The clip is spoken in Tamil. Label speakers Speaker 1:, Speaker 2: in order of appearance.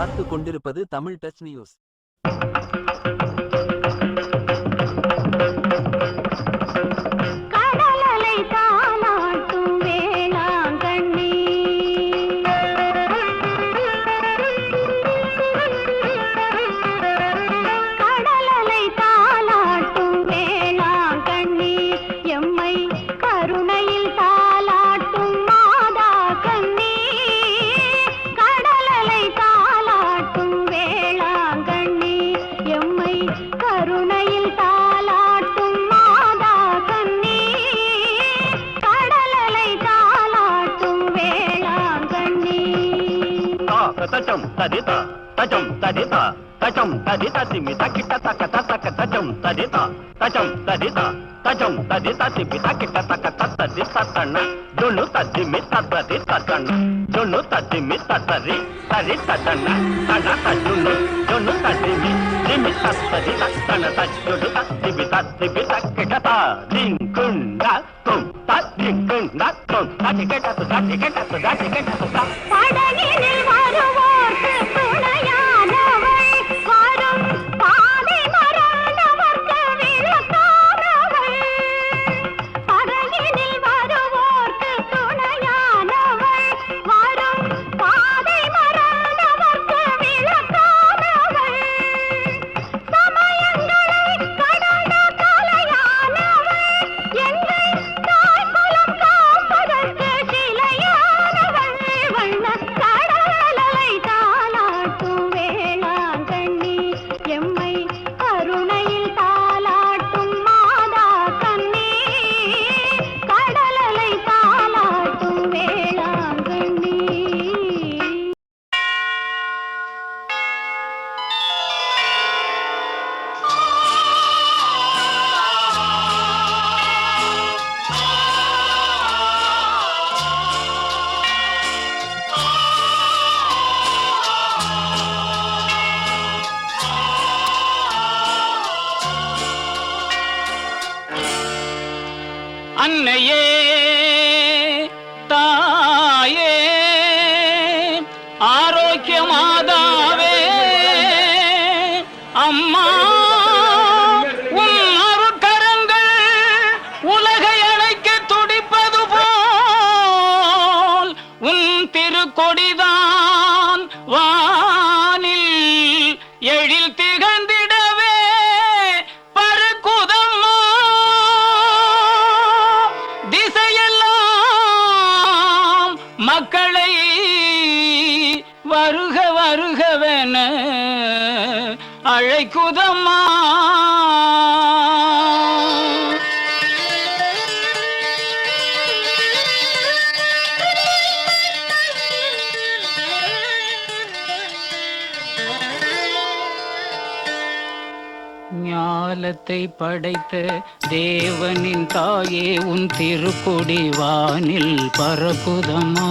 Speaker 1: பார்த்துக் கொண்டிருப்பது தமிழ் டச் நியூஸ்.
Speaker 2: తచం తదిత తచం తదిత తచం తదిత సిమి తకిట తక తక తచం తదిత తచం తదిత తచం తదిత సిమి తకిట తక తది తతన జొను తదిమి తది తతన జొను తదిమి తతరి తది తతన తన తజును జొను తదిమి సిమి తది తన తజును తదిమి తదిమి తకిట తా. దింకుండ తుం తదింకుండ తుం తకిట తకిట తకిట
Speaker 3: அன்னையே தாயே ஆரோக்கிய மாதாவே அம்மா உன் அருட்கரங்கள் உலகை அழைக்க துடிப்பது போல் உன் திருக்கொடிதான் அழைக்குதம்மா? ஞாலத்தை படைத்த தேவனின் தாயே உன் திருக்கொடி வானில் பறக்குதம்மா?